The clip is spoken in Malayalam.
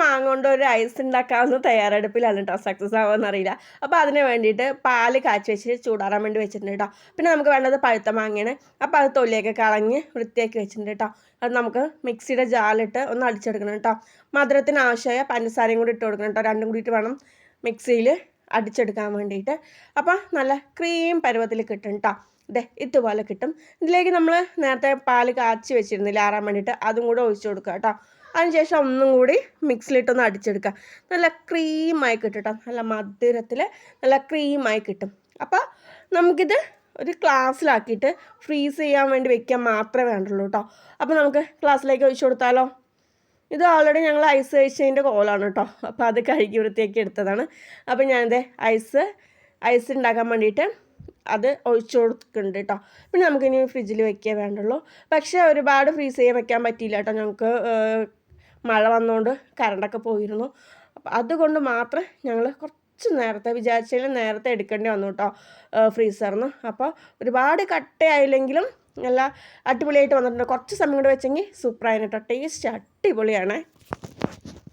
മാങ്ങ കൊണ്ട് ഒരു ഐസ് ഉണ്ടാക്കാവുന്ന തയ്യാറെടുപ്പിലാണ് കേട്ടോ സക്സസ് ആവുമെന്ന് അറിയില്ല. അപ്പോൾ അതിന് വേണ്ടിയിട്ട് പാൽ കാച്ചി വെച്ച് ചൂടാറാൻ വേണ്ടി വെച്ചിട്ടുണ്ട് കേട്ടോ പിന്നെ നമുക്ക് വേണ്ടത് പഴുത്ത മാങ്ങയാണ്. അപ്പോൾ അത് തൊലിയൊക്കെ കളഞ്ഞ് വൃത്തിയാക്കി വെച്ചിട്ടുണ്ട് കേട്ടോ അത് നമുക്ക് മിക്സിയുടെ ജാലിട്ട് ഒന്ന് അടിച്ചെടുക്കണം കേട്ടോ മധുരത്തിന് ആവശ്യമായ പഞ്ചസാരയും കൂടി ഇട്ട് കൊടുക്കണം കേട്ടോ രണ്ടും കൂടിയിട്ട് വേണം മിക്സിയിൽ അടിച്ചെടുക്കാൻ വേണ്ടിയിട്ട്. അപ്പോൾ നല്ല ക്രീം പരുവത്തിൽ കിട്ടും കേട്ടോ ദേ ഇതുപോലെ കിട്ടും. ഇതിലേക്ക് നമ്മൾ നേരത്തെ പാൽ കാച്ചി വെച്ചിരുന്നില്ല ആറാൻ വേണ്ടിയിട്ട് അതും കൂടെ ഒഴിച്ചു കൊടുക്കുക കേട്ടോ അതിനുശേഷം ഒന്നും കൂടി മിക്സിലിട്ടൊന്ന് അടിച്ചെടുക്കുക. നല്ല ക്രീമായി കിട്ടും കേട്ടോ നല്ല മധുരത്തിൽ നല്ല ക്രീമായി കിട്ടും. അപ്പോൾ നമുക്കിത് ഒരു ഗ്ലാസ്സിലാക്കിയിട്ട് ഫ്രീസ് ചെയ്യാൻ വേണ്ടി വെക്കാൻ മാത്രമേ വേണ്ടുള്ളൂ കേട്ടോ അപ്പോൾ നമുക്ക് ഗ്ലാസ്സിലേക്ക് ഒഴിച്ചു കൊടുത്താലോ? ഇത് ഓൾറെഡി ഞങ്ങൾ ഐസ് കഴിച്ചതിന്റെ കോലാണ് കേട്ടോ അപ്പോൾ അത് കഴുകി വൃത്തിയാക്കി എടുത്തതാണ്. അപ്പോൾ ഞാനിത് ഐസ് ഐസ് ഉണ്ടാക്കാൻ വേണ്ടിയിട്ട് അത് ഒഴിച്ചു കൊടുക്കുന്നുണ്ട് കേട്ടോ പിന്നെ നമുക്കിനി ഫ്രിഡ്ജിൽ വെക്കേ വേണ്ടുള്ളൂ. പക്ഷേ ഒരുപാട് ഫ്രീസ് ചെയ്യാൻ വെക്കാൻ പറ്റിയില്ല കേട്ടോ ഞങ്ങൾക്ക് മഴ വന്നുകൊണ്ട് കറണ്ടൊക്കെ പോയിരുന്നു. അപ്പം അതുകൊണ്ട് മാത്രം ഞങ്ങൾ കുറച്ച് നേരത്തെ വിചാരിച്ചതിൽ നേരത്തെ എടുക്കേണ്ടി വന്നു കേട്ടോ ഫ്രീസറിന് അപ്പോൾ ഒരുപാട് കട്ടയായില്ലെങ്കിലും നല്ല അടിപൊളിയായിട്ട് വന്നിട്ടുണ്ട്. കുറച്ച് സമയം കൂടെ വെച്ചെങ്കിൽ സൂപ്പറായിരുന്നു കേട്ടോ ടേസ്റ്റ് അടിപൊളിയാണ്.